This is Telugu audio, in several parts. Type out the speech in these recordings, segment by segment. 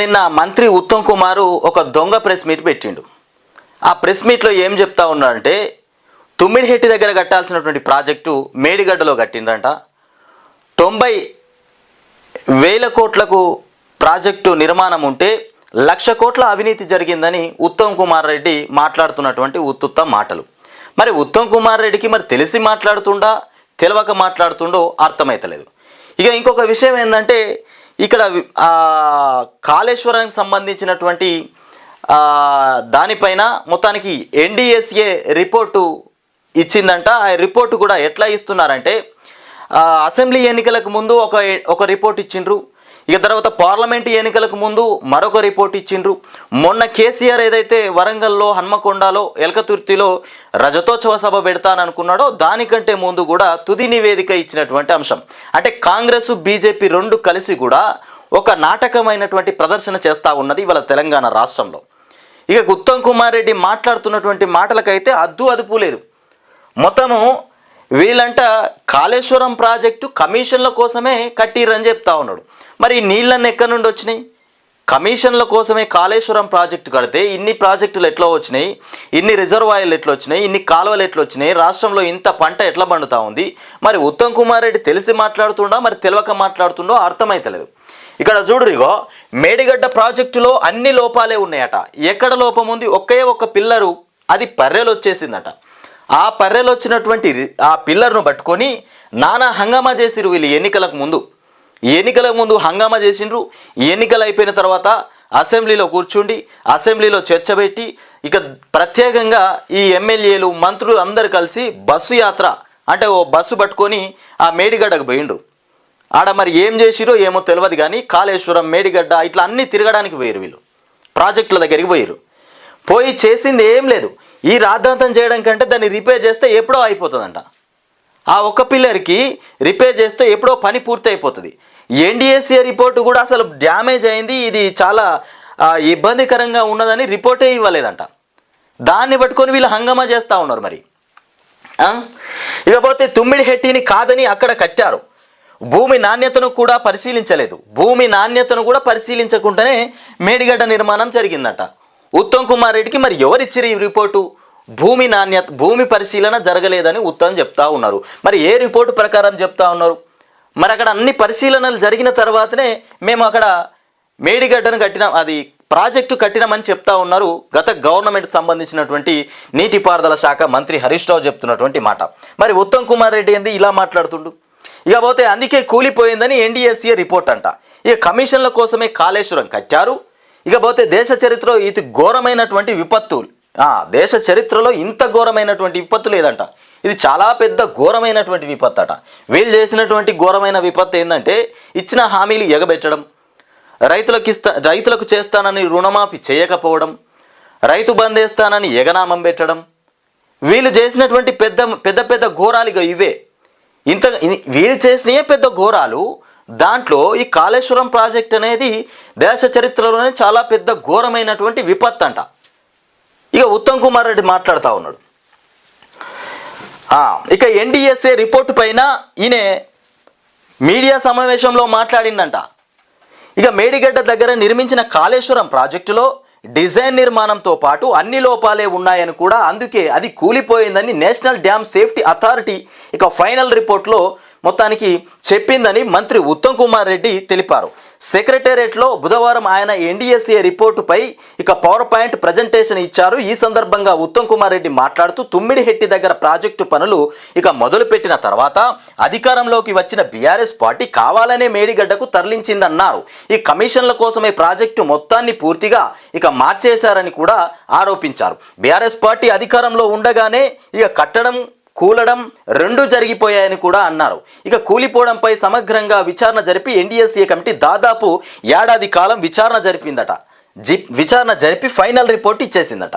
నిన్న మంత్రి ఉత్తమ్ కుమారు ఒక దొంగ ప్రెస్ మీట్ పెట్టిండు. ఆ ప్రెస్ మీట్లో ఏం చెప్తా ఉన్నాడంటే తుమ్మిడిహెట్టి దగ్గర కట్టాల్సినటువంటి ప్రాజెక్టు మేడిగడ్డలో కట్టిండ్రంట. తొంభై వేల కోట్లకు ప్రాజెక్టు నిర్మాణం ఉంటే లక్ష కోట్ల అవినీతి జరిగిందని ఉత్తమ్ కుమార్ రెడ్డి మాట్లాడుతున్నటువంటి ఉత్తుత్త మాటలు. మరి ఉత్తమ్ కుమార్ రెడ్డికి మరి తెలిసి మాట్లాడుతుండా తెలియక మాట్లాడుతుండో అర్థమైతలేదు. ఇక ఇంకొక విషయం ఏంటంటే ఇక్కడ కాళేశ్వరానికి సంబంధించినటువంటి దానిపైన మొత్తానికి ఎన్డిఎస్ఏ రిపోర్టు ఇచ్చిందంట. ఆ రిపోర్టు కూడా ఎట్లా ఇస్తున్నారంటే అసెంబ్లీ ఎన్నికలకు ముందు ఒక ఒక రిపోర్ట్ ఇచ్చిండ్రు. ఇక తర్వాత పార్లమెంట్ ఎన్నికలకు ముందు మరొక రిపోర్ట్ ఇచ్చిండ్రు. మొన్న కేసీఆర్ ఏదైతే వరంగల్లో హన్మకొండలో ఎలకతుర్తిలో రజతోత్సవ సభ పెడతాననుకున్నాడో దానికంటే ముందు కూడా తుది నివేదిక ఇచ్చినటువంటి అంశం. అంటే కాంగ్రెస్ బీజేపీ రెండు కలిసి కూడా ఒక నాటకమైనటువంటి ప్రదర్శన చేస్తూ ఉన్నది ఇవాళ తెలంగాణ రాష్ట్రంలో. ఇక ఉత్తమ్ కుమార్ రెడ్డి మాట్లాడుతున్నటువంటి మాటలకైతే అద్దు అదుపు లేదు. మొత్తము వీళ్ళంట కాళేశ్వరం ప్రాజెక్టు కమిషన్ల కోసమే కట్టిరని చెప్తా ఉన్నాడు. మరి ఈ నీళ్ళన్నీ ఎక్కడి నుండి వచ్చినాయి? కమిషన్ల కోసమే కాళేశ్వరం ప్రాజెక్టు కడితే ఇన్ని ప్రాజెక్టులు ఎట్లా వచ్చినాయి? ఇన్ని రిజర్వాయర్లు ఎట్లా వచ్చినాయి? ఇన్ని కాలువలు ఎట్లా వచ్చినాయి? రాష్ట్రంలో ఇంత పంట ఎట్లా పండుతా ఉంది? మరి ఉత్తమ్ కుమార్ రెడ్డి తెలిసి మాట్లాడుతుండో? మరి తెలియక మాట్లాడుతుండో అర్థమైతలేదు. ఇక్కడ చూడురిగో మేడిగడ్డ ప్రాజెక్టులో అన్ని లోపాలే ఉన్నాయట. ఎక్కడ లోపం ఉంది? ఒకే ఒక్క పిల్లరు అది పర్రెలు వచ్చేసిందట. ఆ పర్రెలు వచ్చినటువంటి ఆ పిల్లర్ను పట్టుకొని నానా హంగామా చేసిరు వీళ్ళు ఎన్నికలకు ముందు. ఎన్నికల ముందు హంగామా చేసిండ్రు. ఎన్నికలు అయిపోయిన తర్వాత అసెంబ్లీలో కూర్చుండి అసెంబ్లీలో చర్చ పెట్టి ఇక ప్రత్యేకంగా ఈ ఎమ్మెల్యేలు మంత్రులు అందరు కలిసి బస్సు యాత్ర అంటే ఓ బస్సు పట్టుకొని ఆ మేడిగడ్డకు పోయిండ్రు. ఆడ మరి ఏం చేసిరో ఏమో తెలియదు కానీ కాళేశ్వరం మేడిగడ్డ ఇట్లా అన్నీ తిరగడానికి పోయారు వీళ్ళు. ప్రాజెక్టుల దగ్గరికి పోయారు పోయి చేసింది ఏం లేదు. ఈ రాద్ధాంతం చేయడం కంటే దాన్ని రిపేర్ చేస్తే ఎప్పుడో అయిపోతుందంట. ఆ ఒక్క పిల్లర్కి రిపేర్ చేస్తే ఎప్పుడో పని పూర్తి అయిపోతుంది ఎన్డిఎస్ఏ రిపోర్టు కూడా అసలు డ్యామేజ్ అయింది. ఇది చాలా ఇబ్బందికరంగా ఉన్నదని రిపోర్టే ఇవ్వలేదంట. దాన్ని పట్టుకొని వీళ్ళు హంగమా చేస్తూ ఉన్నారు మరి. ఇకపోతే తుమ్మిడి హెట్టిని కాదని అక్కడ కట్టారు. భూమి నాణ్యతను కూడా పరిశీలించలేదు. భూమి నాణ్యతను కూడా పరిశీలించకుండానే మేడిగడ్డ నిర్మాణం జరిగిందట. ఉత్తమ్ కుమార్ రెడ్డికి మరి ఎవరిచ్చిరు ఈ రిపోర్టు? భూమి నాణ్యత భూమి పరిశీలన జరగలేదని ఉత్తమ్ చెప్తా ఉన్నారు. మరి ఏ రిపోర్టు ప్రకారం చెప్తా ఉన్నారు? మరి అక్కడ అన్ని పరిశీలనలు జరిగిన తర్వాతనే మేము అక్కడ మేడిగడ్డను కట్టినాం. అది ప్రాజెక్టు కట్టినామని చెప్తా ఉన్నారు. గత గవర్నమెంట్కి సంబంధించినటువంటి నీటిపారుదల శాఖ మంత్రి హరీష్ రావు చెప్తున్నటువంటి మాట. మరి ఉత్తమ్ కుమార్ రెడ్డి ఏంది? ఇలా మాట్లాడుతుండు. ఇకపోతే అందుకే కూలిపోయిందని ఎన్డీఎస్ఏ రిపోర్ట్ అంట. ఇక కమిషన్ల కోసమే కాళేశ్వరం కట్టారు. ఇకపోతే దేశ చరిత్రలో ఇది ఘోరమైనటువంటి విపత్తులు. దేశ చరిత్రలో ఇంత ఘోరమైనటువంటి విపత్తు లేదంట. ఇది చాలా పెద్ద ఘోరమైనటువంటి విపత్తు అట వీళ్ళు చేసినటువంటి ఘోరమైన విపత్తు ఏంటంటే ఇచ్చిన హామీలు ఎగబెట్టడం రైతులకు ఇస్తా రైతులకు చేస్తానని రుణమాఫీ చేయకపోవడం రైతు బంధేస్తానని ఎగనామం పెట్టడం వీళ్ళు చేసినటువంటి పెద్ద పెద్ద పెద్ద ఘోరాలు ఇవే. ఇంత వీళ్ళు చేసినవే పెద్ద ఘోరాలు దాంట్లో ఈ కాళేశ్వరం ప్రాజెక్ట్ అనేది దేశ చరిత్రలోనే చాలా పెద్ద ఘోరమైనటువంటి విపత్తు అంట ఇక ఉత్తమ్ కుమార్ రెడ్డి మాట్లాడుతూ ఉన్నాడు. ఇక ఎన్డిఎస్ఏ రిపోర్టు పైన ఈయన మీడియా సమావేశంలో మాట్లాడిందంట ఇక మేడిగడ్డ దగ్గర నిర్మించిన కాళేశ్వరం ప్రాజెక్టులో డిజైన్ నిర్మాణంతో పాటు అన్ని లోపాలే ఉన్నాయని కూడా అందుకే అది కూలిపోయిందని నేషనల్ డ్యామ్ సేఫ్టీ అథారిటీ ఇక ఫైనల్ రిపోర్ట్లో మొత్తానికి చెప్పిందని మంత్రి ఉత్తమ్ కుమార్ రెడ్డి తెలిపారు. సెక్రటేరియట్లో బుధవారం ఆయన ఎన్డీఎస్ఏ రిపోర్టుపై ఇక పవర్ పాయింట్ ప్రజెంటేషన్ ఇచ్చారు. ఈ సందర్భంగా ఉత్తమ్ కుమార్ రెడ్డి మాట్లాడుతూ తుమ్మిడిహెట్టి దగ్గర ప్రాజెక్టు పనులు ఇక మొదలుపెట్టిన తర్వాత అధికారంలోకి వచ్చిన బీఆర్ఎస్ పార్టీ కావాలనే మేడిగడ్డకు తరలించిందన్నారు. ఈ కమిషన్ల కోసమే ప్రాజెక్టు మొత్తాన్ని పూర్తిగా ఇక మార్చేశారని కూడా ఆరోపించారు. బీఆర్ఎస్ పార్టీ అధికారంలో ఉండగానే ఇక కట్టడం కూలడం రెండు జరిగిపోయాయని కూడా అన్నారు. ఇక కూలిపోవడంపై సమగ్రంగా విచారణ జరిపి ఎన్డీఎస్ఏ కమిటీ దాదాపు ఏడాది కాలం విచారణ జరిపిందట. జి విచారణ జరిపి ఫైనల్ రిపోర్ట్ ఇచ్చేసిందట.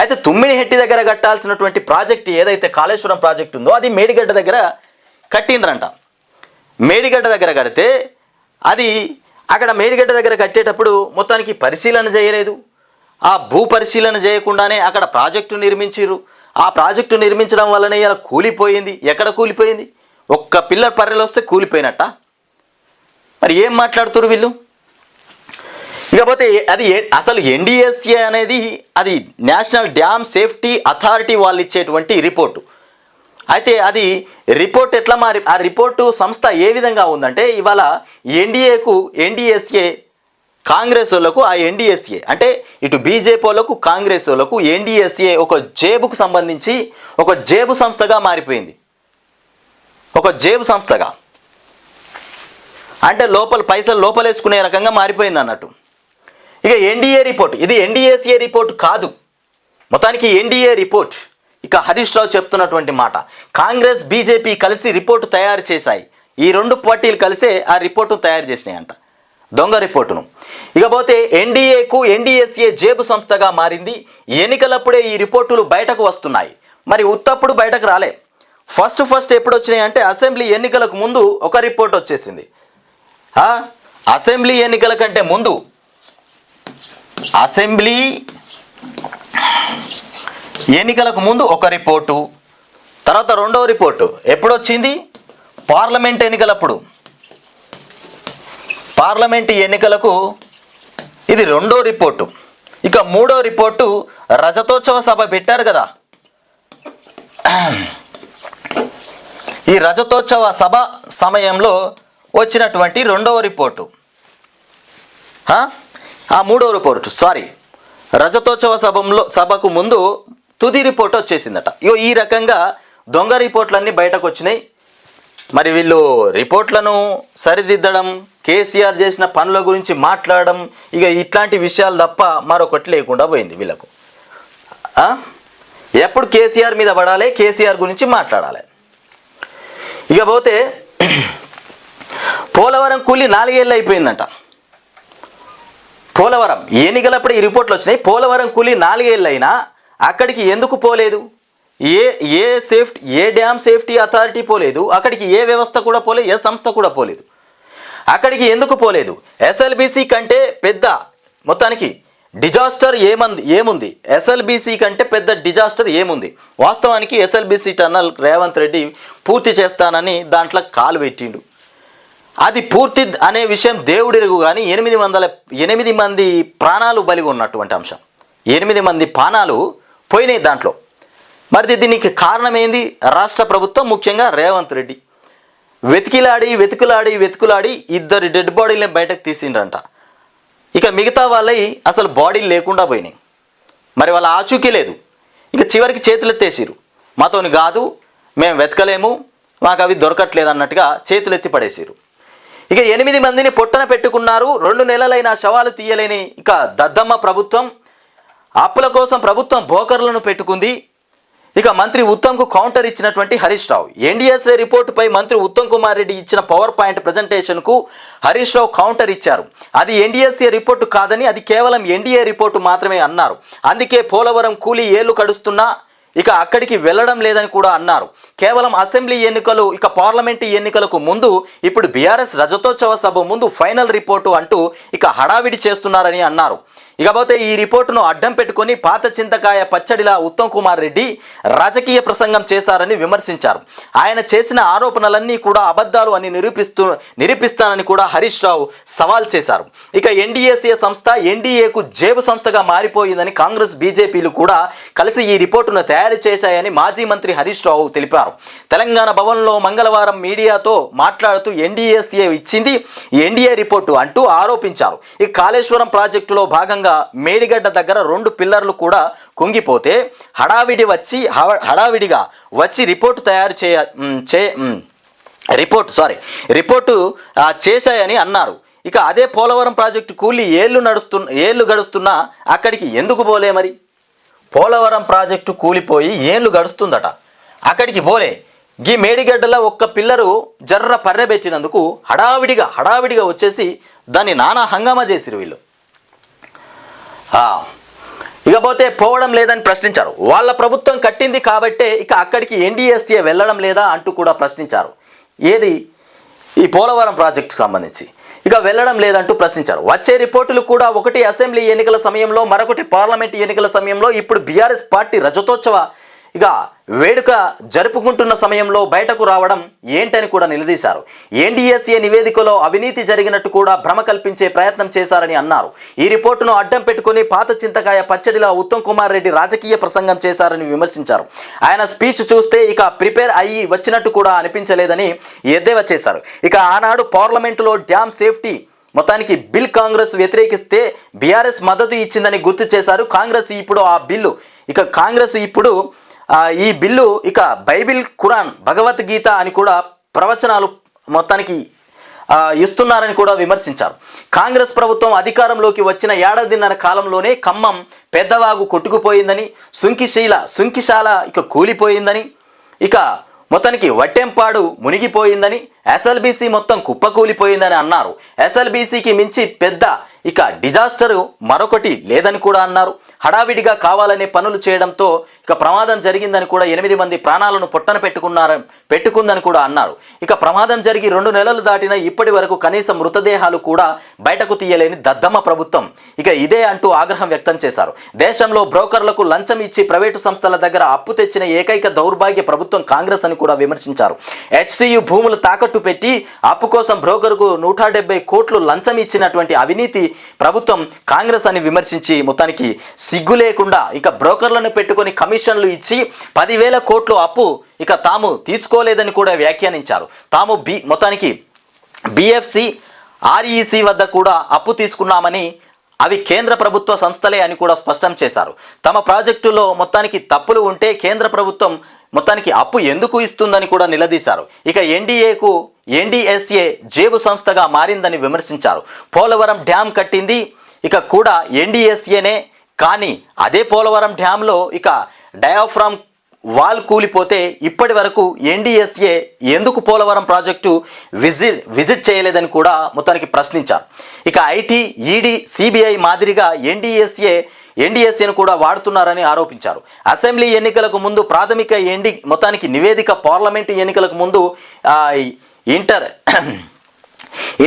అయితే తుమ్మిడిహెట్టి దగ్గర కట్టాల్సినటువంటి ప్రాజెక్ట్ ఏదైతే కాళేశ్వరం ప్రాజెక్ట్ ఉందో అది మేడిగడ్డ దగ్గర కట్టిండ్రంట. మేడిగడ్డ దగ్గర కడితే అది అక్కడ మేడిగడ్డ దగ్గర కట్టేటప్పుడు మొత్తానికి పరిశీలన చేయలేదు. ఆ భూ పరిశీలన చేయకుండానే అక్కడ ప్రాజెక్టు నిర్మించారు ఆ ప్రాజెక్టు నిర్మించడం వల్లనే ఇలా కూలిపోయింది. ఎక్కడ కూలిపోయింది? ఒక్క పిల్లర్ పర్రెలు వస్తే కూలిపోయినట్ట? మరి ఏం మాట్లాడుతురు వీళ్ళు? ఇకపోతే అది అసలు ఎన్డిఎస్ఏ అనేది అది నేషనల్ డ్యామ్ సేఫ్టీ అథారిటీ వాళ్ళు ఇచ్చేటువంటి రిపోర్టు. అయితే అది రిపోర్ట్ ఎట్లా మారి ఆ రిపోర్టు సంస్థ ఏ విధంగా ఉందంటే ఇవాళ ఎన్డీఏకు ఎన్డిఎస్ఏ కాంగ్రెస్ వాళ్ళకు ఆ ఎన్డిఎస్ఏ అంటే ఇటు బీజేపీ వాళ్ళకు కాంగ్రెస్ వాళ్ళకు ఎన్డీఎస్ఏ ఒక జేబుకు సంబంధించి ఒక జేబు సంస్థగా మారిపోయింది. ఒక జేబు సంస్థగా. అంటే లోపల పైసలు లోపలేసుకునే రకంగా మారిపోయింది అన్నట్టు. ఇక ఎన్డీఏ రిపోర్ట్. ఇది ఎన్డీఎస్ఏ రిపోర్ట్ కాదు. మొత్తానికి ఎన్డీఏ రిపోర్ట్. ఇక హరీష్ రావు చెప్తున్నటువంటి మాట. కాంగ్రెస్ బీజేపీ కలిసి రిపోర్టు తయారు చేశాయి. ఈ రెండు పార్టీలు కలిసే ఆ రిపోర్టు తయారు చేసినాయంట. దొంగ రిపోర్టును. ఇకపోతే ఎన్డీఏకు ఎన్డీఎస్ఏ జేబు సంస్థగా మారింది. ఎన్నికలప్పుడే ఈ రిపోర్టులు బయటకు వస్తున్నాయి. మరి ఉత్తప్పుడు బయటకు రాలే. ఫస్ట్ ఫస్ట్ ఎప్పుడు వచ్చినాయి అంటే అసెంబ్లీ ఎన్నికలకు ముందు ఒక రిపోర్ట్ వచ్చేసింది. అసెంబ్లీ ఎన్నికల కంటే ముందు. అసెంబ్లీ ఎన్నికలకు ముందు ఒక రిపోర్టు. తర్వాత రెండవ రిపోర్టు. ఎప్పుడు వచ్చింది పార్లమెంట్ ఎన్నికలప్పుడు. పార్లమెంట్ ఎన్నికలకు ఇది రెండో రిపోర్టు. ఇక మూడో రిపోర్టు రజతోత్సవ సభ పెట్టారు కదా. ఈ రజతోత్సవ సభ సమయంలో వచ్చినటువంటి రెండవ రిపోర్టు. ఆ? ఆ మూడో సారీ. రజతోత్సవ సభంలో సభకు ముందు తుది రిపోర్ట్ వచ్చేసిందట. ఇగో ఈ రకంగా దొంగ రిపోర్ట్లన్నీ బయటకు వచ్చినాయి. మరి వీళ్ళు రిపోర్ట్లను సరిదిద్దడం కేసీఆర్ చేసిన పనుల గురించి మాట్లాడడం ఇక ఇట్లాంటి విషయాలు తప్ప మరొకటి లేకుండా పోయింది వీళ్ళకు. ఎప్పుడు కేసీఆర్ మీద పడాలి కేసీఆర్ గురించి మాట్లాడాలి. ఇక పోతే పోలవరం కూలి నాలుగేళ్ళు అయిపోయిందంట. పోలవరం ఎన్నికలప్పుడు ఈ రిపోర్ట్లు వచ్చినాయి పోలవరం కూలి నాలుగేళ్ళు అయినా అక్కడికి ఎందుకు పోలేదు? ఏ ఏ సేఫ్టీ ఏ డ్యామ్ సేఫ్టీ అథారిటీ పోలేదు అక్కడికి ఏ వ్యవస్థ కూడా పోలేదు ఏ సంస్థ కూడా పోలేదు. అక్కడికి ఎందుకు పోలేదు? ఎస్ఎల్బిసి కంటే పెద్ద మొత్తానికి డిజాస్టర్ ఏమంది? ఏముంది ఎస్ఎల్బిసి కంటే పెద్ద డిజాస్టర్ ఏముంది? వాస్తవానికి ఎస్ఎల్బిసి టన్నల్ రేవంత్ రెడ్డి పూర్తి చేస్తానని దాంట్లో కాలు పెట్టిండు. అది పూర్తి అనే విషయం దేవుడిరుగు కానీ ఎనిమిది వందల ఎనిమిది మంది ప్రాణాలు బలిగి ఉన్నటువంటి అంశం. ఎనిమిది మంది ప్రాణాలు పోయినాయి దాంట్లో. మరి దీనికి కారణం ఏంది రాష్ట్ర ప్రభుత్వం ముఖ్యంగా రేవంత్ రెడ్డి. వెతికిలాడి వెతుకులాడి వెతుకులాడి ఇద్దరు డెడ్ బాడీలని బయటకు తీసిండ్రంట. ఇక మిగతా వాళ్ళవి అసలు బాడీలు లేకుండా పోయినాయి. మరి వాళ్ళ ఆచూకీ లేదు. ఇక చివరికి చేతులెత్తేసిరు మాతోని కాదు మేము వెతకలేము మాకు అవి దొరకట్లేదు అన్నట్టుగా చేతులెత్తి పడేసిరు ఇక ఎనిమిది మందిని పొట్టన పెట్టుకున్నారు రెండు నెలలైన శవాలు తీయలేని ఇక దద్దమ్మ ప్రభుత్వం. అప్పుల కోసం ప్రభుత్వం బోకర్లను పెట్టుకుంది ఇక మంత్రి ఉత్తమ్కు కౌంటర్ ఇచ్చినటువంటి హరీష్ రావు. ఎన్డీఎస్ఏ రిపోర్టుపై మంత్రి ఉత్తమ్ కుమార్ రెడ్డి ఇచ్చిన పవర్ పాయింట్ ప్రజెంటేషన్కు హరీష్ రావు కౌంటర్ ఇచ్చారు. అది ఎన్డీఎస్ఏ రిపోర్టు కాదని అది కేవలం ఎన్డీఏ రిపోర్టు మాత్రమే అన్నారు. అందుకే పోలవరం కూలీ ఏళ్ళు కడుస్తున్నా ఇక అక్కడికి వెళ్ళడం లేదని కూడా అన్నారు. కేవలం అసెంబ్లీ ఎన్నికలు ఇక పార్లమెంటు ఎన్నికలకు ముందు ఇప్పుడు బీఆర్ఎస్ రజతోత్సవ సభ ముందు ఫైనల్ రిపోర్టు అంటూ ఇక హడావిడి చేస్తున్నారని అన్నారు. ఇకపోతే ఈ రిపోర్టును అడ్డం పెట్టుకొని పాత చింతకాయ పచ్చడిలా ఉత్తమ్ కుమార్ రెడ్డి రాజకీయ ప్రసంగం చేశారని విమర్శించారు. ఆయన చేసిన ఆరోపణలన్నీ కూడా అబద్ధాలు అని నిరూపిస్తూ నిరూపిస్తానని కూడా హరీష్ రావు సవాల్ చేశారు. ఇక ఎన్డీఏసీఏ సంస్థ ఎన్డీఏకు జేబు సంస్థగా మారిపోయిందని కాంగ్రెస్ బీజేపీలు కూడా కలిసి ఈ రిపోర్టును తయారు చేశాయని మాజీ మంత్రి హరీష్ రావు తెలిపారు. తెలంగాణ భవన్లో మంగళవారం మీడియాతో మాట్లాడుతూ ఎన్డీఏసీఏ ఇచ్చింది ఎన్డీఏ రిపోర్టు అంటూ ఆరోపించారు. ఈ కాళేశ్వరం ప్రాజెక్టులో భాగంగా మేడిగడ్డ దగ్గర రెండు పిల్లర్లు కూడా కుంగిపోతే హడావిడి వచ్చి హడావిడిగా వచ్చి రిపోర్టు తయారు చేయ చే రిపోర్ట్ సారీ రిపోర్టు చేశాయని అన్నారు. ఇక అదే పోలవరం ప్రాజెక్టు కూలి ఏళ్ళు నడుస్తున్న ఏళ్ళు గడుస్తున్నా అక్కడికి ఎందుకు పోలే మరి? పోలవరం ప్రాజెక్టు కూలిపోయి ఏళ్ళు గడుస్తుందట. అక్కడికి పోలే. గీ మేడిగడ్డలో ఒక్క పిల్లరు జర్ర పర్రెబెట్టినందుకు హడావిడిగా హడావిడిగా వచ్చేసి దాన్ని నానా హంగామా చేసిరు వీళ్ళు. ఇకపోతే పోవడం లేదని ప్రశ్నించారు. వాళ్ళ ప్రభుత్వం కట్టింది కాబట్టే ఇక అక్కడికి ఎన్డీఎస్ఏ వెళ్ళడం లేదా అంటూ కూడా ప్రశ్నించారు. ఏది? ఈ పోలవరం ప్రాజెక్టుకు సంబంధించి. ఇక వెళ్ళడం లేదంటూ ప్రశ్నించారు. వచ్చే రిపోర్టులు కూడా ఒకటి అసెంబ్లీ ఎన్నికల సమయంలో మరొకటి పార్లమెంట్ ఎన్నికల సమయంలో ఇప్పుడు బీఆర్ఎస్ పార్టీ రజతోత్సవ ఇక వేడుక జరుపుకుంటున్న సమయంలో బయటకు రావడం ఏంటని కూడా నిలదీశారు. ఎన్డీఎస్ఏ నివేదికలో అవినీతి జరిగినట్టు కూడా భ్రమ కల్పించే ప్రయత్నం చేశారని అన్నారు. ఈ రిపోర్టును అడ్డం పెట్టుకుని పాత చింతకాయ పచ్చడిలో ఉత్తమ్ కుమార్ రెడ్డి రాజకీయ ప్రసంగం చేశారని విమర్శించారు. ఆయన స్పీచ్ చూస్తే ఇక ప్రిపేర్ అయ్యి వచ్చినట్టు కూడా అనిపించలేదని ఎద్దేవా చేశారు. ఇక ఆనాడు పార్లమెంటులో డ్యామ్ సేఫ్టీ మొత్తానికి బిల్ కాంగ్రెస్ వ్యతిరేకిస్తే బీఆర్ఎస్ మద్దతు ఇచ్చిందని గుర్తు చేశారు. కాంగ్రెస్ ఇప్పుడు ఆ బిల్లు. ఇక కాంగ్రెస్ ఇప్పుడు ఈ బిల్లు ఇక బైబిల్ ఖురాన్ భగవద్గీత అని కూడా ప్రవచనాలు మొత్తానికి ఇస్తున్నారని కూడా విమర్శించారు. కాంగ్రెస్ ప్రభుత్వం అధికారంలోకి వచ్చిన ఏడాదిన్నర కాలంలోనే ఖమ్మం పెద్దవాగు కొట్టుకుపోయిందని సుంకిశీల సుంకిశాల ఇక కూలిపోయిందని ఇక మొత్తానికి వట్టెంపాడు మునిగిపోయిందని ఎస్ఎల్బీసీ మొత్తం కుప్పకూలిపోయిందని అన్నారు. ఎస్ఎల్బీసీకి మించి పెద్ద ఇక డిజాస్టర్ మరొకటి లేదని కూడా అన్నారు. హడావిడిగా కావాలనే పనులు చేయడంతో ఇక ప్రమాదం జరిగిందని కూడా ఎనిమిది మంది ప్రాణాలను పొట్టన పెట్టుకున్నారు పెట్టుకుందని కూడా అన్నారు. ఇక ప్రమాదం జరిగి రెండు నెలలు దాటిన ఇప్పటి వరకు కనీసం మృతదేహాలు కూడా బయటకు తీయలేని దద్దమ్మ ప్రభుత్వం. ఇక ఇదే అంటూ ఆగ్రహం వ్యక్తం చేశారు. దేశంలో బ్రోకర్లకు లంచం ఇచ్చి ప్రైవేటు సంస్థల దగ్గర అప్పు తెచ్చిన ఏకైక దౌర్భాగ్య ప్రభుత్వం కాంగ్రెస్ అని కూడా విమర్శించారు. హెచ్సియు భూములు తాకట్టు పెట్టి అప్పు కోసం బ్రోకర్కు నూట కోట్లు లంచం ఇచ్చినటువంటి అవినీతి ప్రభుత్వం కాంగ్రెస్ అని విమర్శించి మొత్తానికి సిగ్గు లేకుండా ఇక బ్రోకర్లను పెట్టుకొని కమిషన్లు ఇచ్చి పదివేల కోట్లు అప్పు ఇక తాము తీసుకోలేదని కూడా వ్యాఖ్యానించారు. తాము బి మొత్తానికి బిఎఫ్సి ఆర్ఈసి వద్ద కూడా అప్పు తీసుకున్నామని అవి కేంద్ర ప్రభుత్వ సంస్థలే అని కూడా స్పష్టం చేశారు. తమ ప్రాజెక్టులో మొత్తానికి తప్పులు ఉంటే కేంద్ర ప్రభుత్వం మొత్తానికి అప్పు ఎందుకు ఇస్తుందని కూడా నిలదీశారు. ఇక ఎన్డీఏకు ఎన్డీఎస్ఏ జేబు సంస్థగా మారిందని విమర్శించారు. పోలవరం డ్యాం కట్టింది ఇక కూడా ఎన్డీఎస్ఏనే. కానీ అదే పోలవరం డ్యాంలో ఇక డయాఫ్రామ్ వాల్ కూలిపోతే ఇప్పటి వరకు ఎన్డీఎస్ఏ ఎందుకు పోలవరం ప్రాజెక్టు విజిట్ విజిట్ చేయలేదని కూడా మొత్తానికి ప్రశ్నించారు. ఇక ఐటీ ఈడీ సిబిఐ మాదిరిగా ఎన్డీఎస్ఏ ఎన్డీఎస్ఏను కూడా వాడుతున్నారని ఆరోపించారు. అసెంబ్లీ ఎన్నికలకు ముందు ప్రాథమిక ఎన్డి మొత్తానికి నివేదిక పార్లమెంటు ఎన్నికలకు ముందు ఇంటర్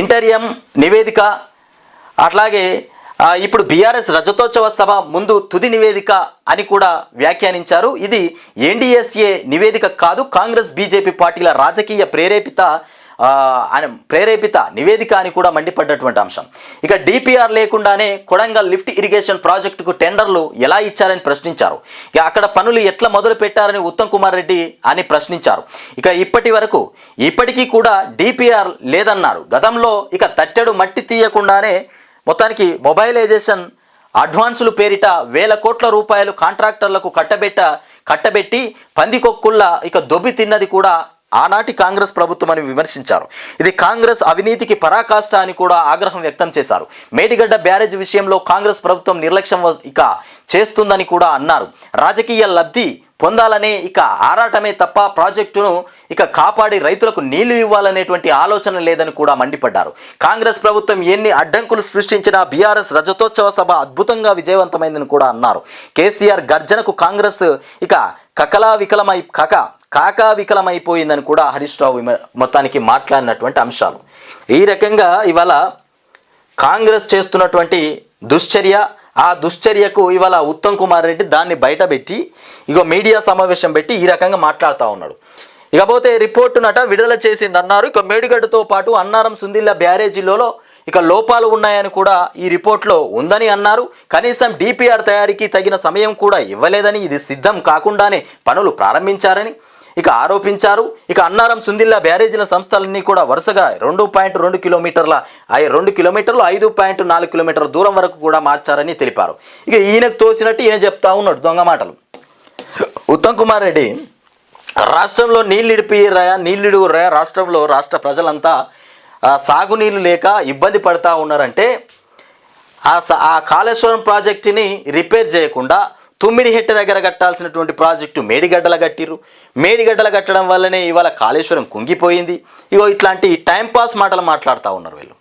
ఇంటరియం నివేదిక అట్లాగే ఇప్పుడు బీఆర్ఎస్ రజతోత్సవ సభ ముందు తుది నివేదిక అని కూడా వ్యాఖ్యానించారు. ఇది ఎన్డీఎస్ఏ నివేదిక కాదు కాంగ్రెస్ బీజేపీ పార్టీల రాజకీయ ప్రేరేపిత ఆయన అని ప్రేరేపిత నివేదిక అని కూడా మండిపడ్డటువంటి అంశం. ఇక డిపిఆర్ లేకుండానే కొడంగల్ లిఫ్ట్ ఇరిగేషన్ ప్రాజెక్టుకు టెండర్లు ఎలా ఇచ్చారని ప్రశ్నించారు. ఇక అక్కడ పనులు ఎట్లా మొదలు పెట్టారని ఉత్తమ్ కుమార్ రెడ్డి అని ప్రశ్నించారు. ఇక ఇప్పటి వరకు ఇప్పటికీ కూడా డిపిఆర్ లేదన్నారు. గతంలో ఇక తట్టెడు మట్టి తీయకుండానే మొత్తానికి మొబైలైజేషన్ అడ్వాన్సులు పేరిట వేల కోట్ల రూపాయలు కాంట్రాక్టర్లకు కట్టబెట్ట కట్టబెట్టి పందికొక్కుల్లా ఇక దొబ్బి తిన్నది కూడా ఆనాటి కాంగ్రెస్ ప్రభుత్వం అని విమర్శించారు. ఇది కాంగ్రెస్ అవినీతికి పరాకాష్ట అని కూడా ఆగ్రహం వ్యక్తం చేశారు. మేడిగడ్డ బ్యారేజ్ విషయంలో కాంగ్రెస్ ప్రభుత్వం నిర్లక్ష్యం ఇక చేస్తుందని కూడా అన్నారు. రాజకీయ లబ్ధి పొందాలనే ఇక ఆరాటమే తప్ప ప్రాజెక్టును ఇక కాపాడి రైతులకు నీళ్ళు ఇవ్వాలనేటువంటి ఆలోచన లేదని కూడా మండిపడ్డారు. కాంగ్రెస్ ప్రభుత్వం ఎన్ని అడ్డంకులు సృష్టించినా బీఆర్ఎస్ రజతోత్సవ సభ అద్భుతంగా విజయవంతమైందని కూడా అన్నారు. కేసీఆర్ గర్జనకు కాంగ్రెస్ ఇక కకలా వికలమై కక కాకా వికలమైపోయిందని కూడా హరీష్ రావు మొత్తానికి మాట్లాడినటువంటి అంశాలు. ఈ రకంగా ఇవాళ కాంగ్రెస్ చేస్తున్నటువంటి దుశ్చర్య ఆ దుశ్చర్యకు ఇవాళ ఉత్తమ్ కుమార్ రెడ్డి దాన్ని బయటపెట్టి ఇగో మీడియా సమావేశం పెట్టి ఈ రకంగా మాట్లాడుతూ ఉన్నాడు. ఇకపోతే రిపోర్టు నట విడుదల చేసింది అన్నారు ఇక మేడిగడ్డతో పాటు అన్నారం సుందిల్ల బ్యారేజీలలో ఇక లోపాలు ఉన్నాయని కూడా ఈ రిపోర్ట్లో ఉందని అన్నారు. కనీసం డిపిఆర్ తయారీకి తగిన సమయం కూడా ఇవ్వలేదని ఇది సిద్ధం కాకుండానే పనులు ప్రారంభించారని ఇక ఆరోపించారు. ఇక అన్నారం సుందిల్లా బ్యారేజీల సంస్థలన్నీ కూడా వరుసగా రెండు పాయింట్ రెండు కిలోమీటర్ల రెండు కిలోమీటర్లు ఐదు పాయింట్ నాలుగు కిలోమీటర్ల దూరం వరకు కూడా మార్చారని తెలిపారు. ఇక ఈయనకు తోచినట్టు ఈయన చెప్తా ఉన్నాడు దొంగ మాటలు. ఉత్తమ్ కుమార్ రెడ్డి రాష్ట్రంలో నీళ్ళిడిపిరాయా నీళ్ళిడుగురాయా రాష్ట్రంలో రాష్ట్ర ప్రజలంతా సాగునీళ్ళు లేక ఇబ్బంది పడతా ఉన్నారంటే ఆ ఆ కాళేశ్వరం ప్రాజెక్టుని రిపేర్ చేయకుండా తుమ్మిడి హెట్ట దగ్గర కట్టాల్సినటువంటి ప్రాజెక్టు మేడిగడ్డల కట్టిర్రు. మేడిగడ్డల కట్టడం వల్లనే ఇవాళ కాళేశ్వరం కుంగిపోయింది. ఇగో ఇట్లాంటి టైంపాస్ మాటలు మాట్లాడుతూ ఉన్నారు వీళ్ళు.